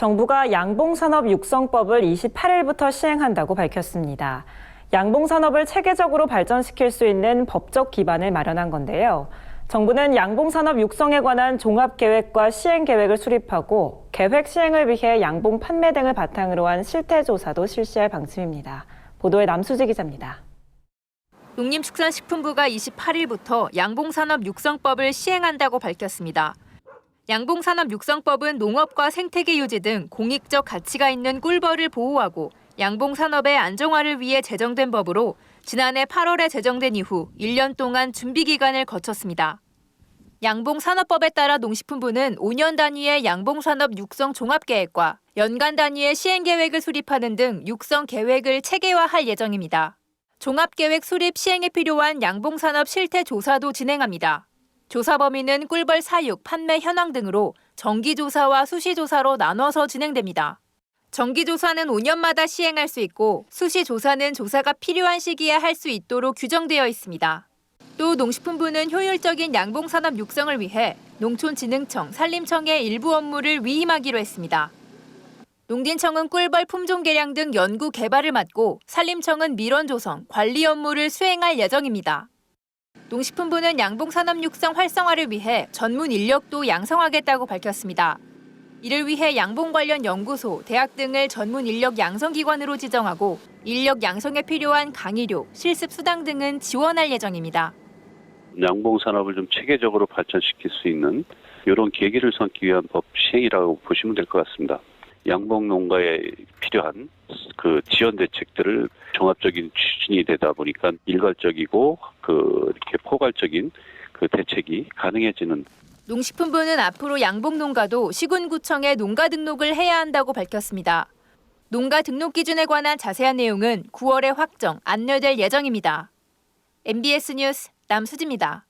정부가 양봉산업 육성법을 28일부터 시행한다고 밝혔습니다. 양봉산업을 체계적으로 발전시킬 수 있는 법적 기반을 마련한 건데요. 정부는 양봉산업 육성에 관한 종합계획과 시행계획을 수립하고 계획 시행을 위해 양봉 판매 등을 바탕으로 한 실태조사도 실시할 방침입니다. 보도에 남수지 기자입니다. 농림축산식품부가 28일부터 양봉산업 육성법을 시행한다고 밝혔습니다. 양봉산업 육성법은 농업과 생태계 유지 등 공익적 가치가 있는 꿀벌을 보호하고 양봉산업의 안정화를 위해 제정된 법으로 지난해 8월에 제정된 이후 1년 동안 준비 기간을 거쳤습니다. 양봉산업법에 따라 농식품부는 5년 단위의 양봉산업 육성 종합계획과 연간 단위의 시행계획을 수립하는 등 육성 계획을 체계화할 예정입니다. 종합계획 수립 시행에 필요한 양봉산업 실태 조사도 진행합니다. 조사 범위는 꿀벌 사육, 판매 현황 등으로 정기조사와 수시조사로 나눠서 진행됩니다. 정기조사는 5년마다 시행할 수 있고 수시조사는 조사가 필요한 시기에 할 수 있도록 규정되어 있습니다. 또 농식품부는 효율적인 양봉산업 육성을 위해 농촌진흥청, 산림청의 일부 업무를 위임하기로 했습니다. 농진청은 꿀벌 품종 개량 등 연구 개발을 맡고 산림청은 밀원 조성, 관리 업무를 수행할 예정입니다. 농식품부는 양봉산업 육성 활성화를 위해 전문 인력도 양성하겠다고 밝혔습니다. 이를 위해 양봉 관련 연구소, 대학 등을 전문 인력 양성 기관으로 지정하고 인력 양성에 필요한 강의료, 실습 수당 등은 지원할 예정입니다. 양봉 산업을 좀 체계적으로 발전시킬 수 있는 이런 계기를 삼기 위한 법 시행이라고 보시면 될 것 같습니다. 양봉 농가에 필요한 그 지원 대책들을 종합적인 추진이 되다 보니까 일괄적이고 그 이렇게 포괄적인 그 대책이 가능해지는 농식품부는 앞으로 양봉 농가도 시군구청에 농가 등록을 해야 한다고 밝혔습니다. 농가 등록 기준에 관한 자세한 내용은 9월에 확정, 안내될 예정입니다. MBS 뉴스 남수지입니다.